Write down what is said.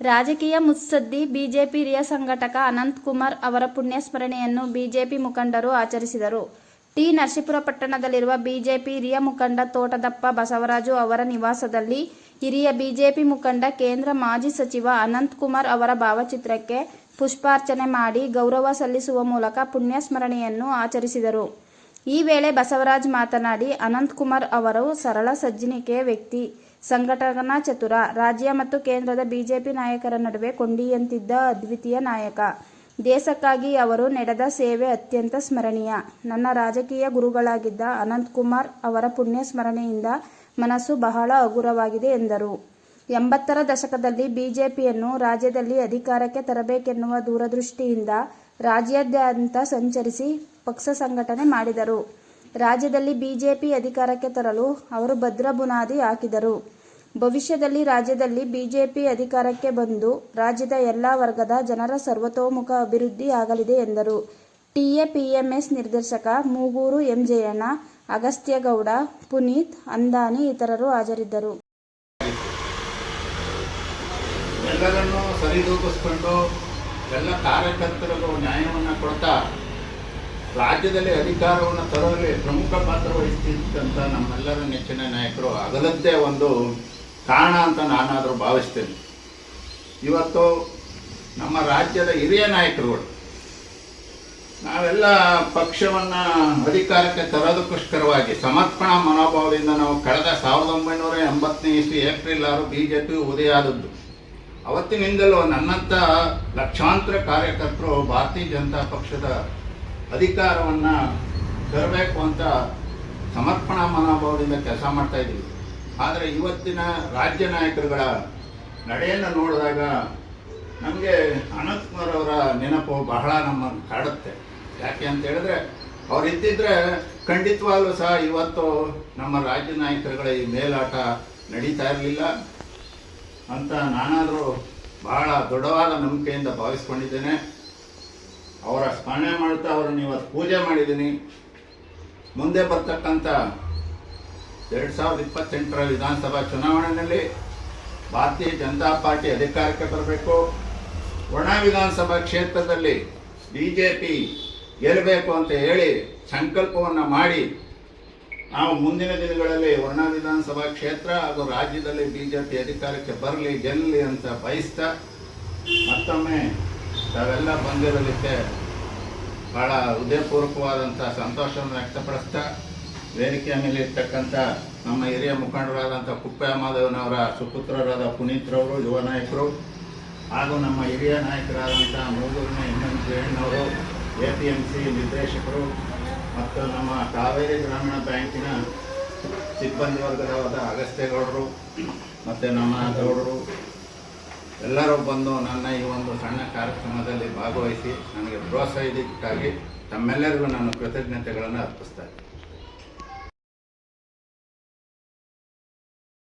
ರಾಜಕೀಯ ಮುತ್ಸದ್ದಿ ಬಿಜೆಪಿ ಹಿರಿಯ ಸಂಘಟಕ ಅನಂತಕುಮಾರ್ ಅವರ ಪುಣ್ಯಸ್ಮರಣೆಯನ್ನು ಬಿಜೆಪಿ ಮುಖಂಡರು ಆಚರಿಸಿದರು. ಟಿ. ನರಸೀಪುರ ಪಟ್ಟಣದಲ್ಲಿರುವ ಬಿಜೆಪಿ ಹಿರಿಯ ಮುಖಂಡ ತೋಟದಪ್ಪ ಬಸವರಾಜು ಅವರ ನಿವಾಸದಲ್ಲಿ ಹಿರಿಯ ಬಿಜೆಪಿ ಮುಖಂಡ, ಕೇಂದ್ರ ಮಾಜಿ ಸಚಿವ ಅನಂತಕುಮಾರ್ ಅವರ ಭಾವಚಿತ್ರಕ್ಕೆ ಪುಷ್ಪಾರ್ಚನೆ ಮಾಡಿ ಗೌರವ ಸಲ್ಲಿಸುವ ಮೂಲಕ ಪುಣ್ಯಸ್ಮರಣೆಯನ್ನು ಆಚರಿಸಿದರು. ಈ ವೇಳೆ ಬಸವರಾಜ್ ಮಾತನಾಡಿ, ಅನಂತಕುಮಾರ್ ಅವರು ಸರಳ ಸಜ್ಜನಿಕೆಯ ವ್ಯಕ್ತಿ, ಸಂಘಟನಾ ಚತುರ, ರಾಜ್ಯ ಮತ್ತು ಕೇಂದ್ರದ ಬಿಜೆಪಿ ನಾಯಕರ ನಡುವೆ ಕೊಂಡಿಯಂತಿದ್ದ ಅದ್ವಿತೀಯ ನಾಯಕ. ದೇಶಕ್ಕಾಗಿ ಅವರು ನಡೆದ ಸೇವೆ ಅತ್ಯಂತ ಸ್ಮರಣೀಯ. ನನ್ನ ರಾಜಕೀಯ ಗುರುಗಳಾಗಿದ್ದ ಅನಂತಕುಮಾರ್ ಅವರ ಪುಣ್ಯ ಸ್ಮರಣೆಯಿಂದ ಮನಸ್ಸು ಬಹಳ ಹಗುರವಾಗಿದೆ ಎಂದರು. ಎಂಬತ್ತರ ದಶಕದಲ್ಲಿ ಬಿಜೆಪಿಯನ್ನು ರಾಜ್ಯದಲ್ಲಿ ಅಧಿಕಾರಕ್ಕೆ ತರಬೇಕೆನ್ನುವ ದೂರದೃಷ್ಟಿಯಿಂದ ರಾಜ್ಯಾದ್ಯಂತ ಸಂಚರಿಸಿ ಪಕ್ಷ ಸಂಘಟನೆ ಮಾಡಿದರು. ರಾಜ್ಯದಲ್ಲಿ ಬಿಜೆಪಿ ಅಧಿಕಾರಕ್ಕೆ ತರಲು ಅವರು ಭದ್ರ ಬುನಾದಿ ಹಾಕಿದರು. ಭವಿಷ್ಯದಲ್ಲಿ ರಾಜ್ಯದಲ್ಲಿ ಬಿಜೆಪಿ ಅಧಿಕಾರಕ್ಕೆ ಬಂದು ರಾಜ್ಯದ ಎಲ್ಲ ವರ್ಗದ ಜನರ ಸರ್ವತೋಮುಖ ಅಭಿವೃದ್ಧಿ ಆಗಲಿದೆ ಎಂದರು. ಟಿಎಪಿಎಂಎಸ್ ನಿರ್ದೇಶಕ ಮೂಗೂರು ಎಂಜಯಣ್ಣ, ಅಗಸ್ತ್ಯಗೌಡ, ಪುನೀತ್, ಅಂದಾನಿ ಇತರರು ಹಾಜರಿದ್ದರು. ಎಲ್ಲರನ್ನು ಸರಿದೂಗಿಸ್ಕೊಂಡು ಎಲ್ಲ ಕಾರ್ಯಕರ್ತರಿಗೂ ನ್ಯಾಯವನ್ನು ಕೊಡ್ತಾ ರಾಜ್ಯದಲ್ಲಿ ಅಧಿಕಾರವನ್ನು ತರುವಲ್ಲಿ ಪ್ರಮುಖ ಪಾತ್ರ ವಹಿಸ್ತಿದ್ದಂಥ ನಮ್ಮೆಲ್ಲರ ನೆಚ್ಚಿನ ನಾಯಕರು ಅಗಲದ್ದೇ ಒಂದು ಕಾರಣ ಅಂತ ನಾನಾದರೂ ಭಾವಿಸ್ತೇನೆ. ಇವತ್ತು ನಮ್ಮ ರಾಜ್ಯದ ಹಿರಿಯ ನಾಯಕರುಗಳು, ನಾವೆಲ್ಲ ಪಕ್ಷವನ್ನು ಅಧಿಕಾರಕ್ಕೆ ತರೋದಕ್ಕೋಸ್ಕರವಾಗಿ ಸಮರ್ಪಣಾ ಮನೋಭಾವದಿಂದ ನಾವು ಕಳೆದ ಸಾವಿರದ ಒಂಬೈನೂರ ಎಂಬತ್ತನೇ ಇಸ್ವಿ ಏಪ್ರಿಲ್ ಆರು ಬಿ ಜೆ ಪಿ ಉದಯ ಆದದ್ದು. ಅವತ್ತಿನಿಂದಲೂ ನನ್ನಂಥ ಲಕ್ಷಾಂತರ ಕಾರ್ಯಕರ್ತರು ಭಾರತೀಯ ಜನತಾ ಪಕ್ಷದ ಅಧಿಕಾರವನ್ನು ತರಬೇಕು ಅಂತ ಸಮರ್ಪಣಾ ಮನೋಭಾವದಿಂದ ಕೆಲಸ ಮಾಡ್ತಾ ಇದ್ದೀವಿ. ಆದರೆ ಇವತ್ತಿನ ರಾಜ್ಯ ನಾಯಕರುಗಳ ನಡೆಯನ್ನು ನೋಡಿದಾಗ ನಮಗೆ ಅನಂತಕುಮಾರ್ ಅವರ ನೆನಪು ಬಹಳ ನಮ್ಮ ಕಾಡುತ್ತೆ. ಯಾಕೆ ಅಂತ ಹೇಳಿದ್ರೆ, ಅವ್ರು ಇದ್ದಿದ್ರೆ ಖಂಡಿತವಾಗ್ಲೂ ಸಹ ಇವತ್ತು ನಮ್ಮ ರಾಜ್ಯ ನಾಯಕರುಗಳ ಈ ಮೇಲಾಟ ನಡೀತಾ ಇರಲಿಲ್ಲ. ಅಂತ ನಾನಾದರೂ ಬಹಳ ದೃಢವಾದ ನಂಬಿಕೆಯಿಂದ ಭಾವಿಸ್ಕೊಂಡಿದ್ದೇನೆ. ಅವರ ಸ್ಮರಣೆ ಮಾಡುತ್ತಾ ಅವರನ್ನು ಇವತ್ತು ಪೂಜೆ ಮಾಡಿದ್ದೀನಿ. ಮುಂದೆ ಬರ್ತಕ್ಕಂಥ ಎರಡು ಸಾವಿರದ ಇಪ್ಪತ್ತೆಂಟರ ವಿಧಾನಸಭಾ ಚುನಾವಣೆಯಲ್ಲಿ ಭಾರತೀಯ ಜನತಾ ಪಾರ್ಟಿ ಅಧಿಕಾರಕ್ಕೆ ಬರಬೇಕು. ಒಣ ವಿಧಾನಸಭಾ ಕ್ಷೇತ್ರದಲ್ಲಿ ಬಿ ಜೆ ಪಿ ಗೆಲ್ಲಬೇಕು ಅಂತ ಹೇಳಿ ಸಂಕಲ್ಪವನ್ನು ಮಾಡಿ ನಾವು ಮುಂದಿನ ದಿನಗಳಲ್ಲಿ ವರ್ಣ ವಿಧಾನಸಭಾ ಕ್ಷೇತ್ರ ಹಾಗೂ ರಾಜ್ಯದಲ್ಲಿ ಬಿಜೆಪಿ ಅಧಿಕಾರಕ್ಕೆ ಬರಲಿ ಗೆಲ್ಲಲಿ ಅಂತ ಬಯಸ್ತಾ ಮತ್ತೊಮ್ಮೆ ತಾವೆಲ್ಲ ಬಂದಿರೋದಕ್ಕೆ ಬಹಳ ಹೃದಯಪೂರ್ವಕವಾದಂಥ ಸಂತೋಷವನ್ನು ವ್ಯಕ್ತಪಡಿಸ್ತಾ, ವೇದಿಕೆಯ ಮೇಲೆ ಇರ್ತಕ್ಕಂಥ ನಮ್ಮ ಹಿರಿಯ ಮುಖಂಡರಾದಂಥ ಕುಪ್ಪೆ ಮಾಧವನವರ ಸುಪುತ್ರರಾದ ಪುನೀತ್ರವರು ಯುವ ನಾಯಕರು ಹಾಗೂ ನಮ್ಮ ಹಿರಿಯ ನಾಯಕರಾದಂಥ ಮೂಗೂರಿನ ಎಂ ಎಂ ಜಯಣ್ಣವರು ಎ ಪಿ ಎಂ ಸಿ ನಿರ್ದೇಶಕರು ಮತ್ತು ನಮ್ಮ ಕಾವೇರಿ ಗ್ರಾಮೀಣ ಬ್ಯಾಂಕಿನ ಸಿಬ್ಬಂದಿ ವರ್ಗದವಾದ ಅಗಸ್ತ್ಯಗೌಡರು ಮತ್ತು ನಮ್ಮ ಗೌಡರು ಎಲ್ಲರೂ ಬಂದು ನನ್ನ ಈ ಒಂದು ಸಣ್ಣ ಕಾರ್ಯಕ್ರಮದಲ್ಲಿ ಭಾಗವಹಿಸಿ ನನಗೆ ಪ್ರೋತ್ಸಾಹಿಸಿದ್ದಕ್ಕಾಗಿ ತಮ್ಮೆಲ್ಲರಿಗೂ ನಾನು ಕೃತಜ್ಞತೆಗಳನ್ನು ಅರ್ಪಿಸ್ತಾ ಇದ್ದೀನಿ.